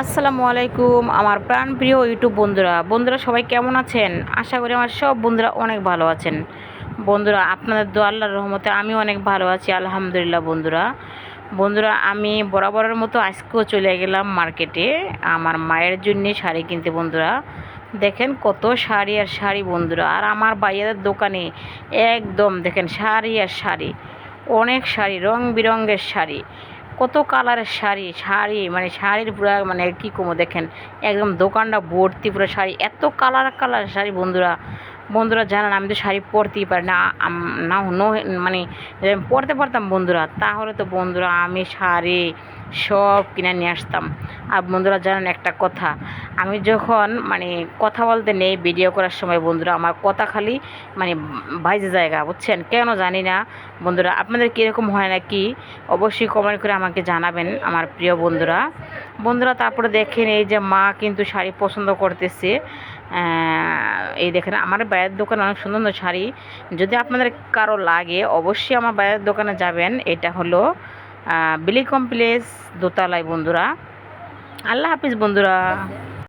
আসসালামু আলাইকুম, আমার প্রাণপ্রিয় ইউটিউব বন্ধুরা। বন্ধুরা, সবাই কেমন আছেন? আশা করি আমার সব বন্ধুরা অনেক ভালো আছেন। বন্ধুরা, আপনাদের দো আল্লাহর রহমতে আমি অনেক ভালো আছি, আলহামদুলিল্লাহ বন্ধুরা। বন্ধুরা, আমি বরাবরের মতো আজকেও চলে গেলাম মার্কেটে আমার মায়ের জন্য শাড়ি কিনতে বন্ধুরা। দেখেন কত শাড়ি আর শাড়ি বন্ধুরা, আর আমার বাইয়ের দোকানে একদম দেখেন শাড়ি আর শাড়ি, অনেক শাড়ি, রং বেরঙের শাড়ি। কত কালারের শাড়ি শাড়ি মানে শাড়ির পুরো মানে কী কমো দেখেন, একদম দোকানটা ভর্তি পুরো শাড়ি, এত কালার কালার শাড়ি বন্ধুরা। বন্ধুরা জানান, আমি তো শাড়ি পরতেই পারি না। না, নো মানে পরতে পারতাম বন্ধুরা, তাহলে তো বন্ধুরা আমি শাড়ি সব কিনে নিয়ে আসতাম। আর বন্ধুরা জানেন একটা কথা, আমি যখন মানে কথা বলতে নেই ভিডিও করার সময় বন্ধুরা আমার কথা খালি মানে বাইজে জায়গা, বুঝছেন? কেন জানি না, বন্ধুরা, আপনাদের কীরকম হয় না কি অবশ্যই কমেন্ট করে আমাকে জানাবেন, আমার প্রিয় বন্ধুরা। বন্ধুরা, তারপরে দেখেন এই যে মা কিন্তু শাড়ি পছন্দ করতেছে। এই দেখেন, আমার বাইরের দোকান অনেক সুন্দর সুন্দর শাড়ি। যদি আপনাদের কারও লাগে, অবশ্যই আমার বাইরের দোকানে যাবেন। এটা হলো বিলি কমপ্লেক্স দোতলায়, বন্ধুরা। আল্লাহ হাফিজ, বন্ধুরা।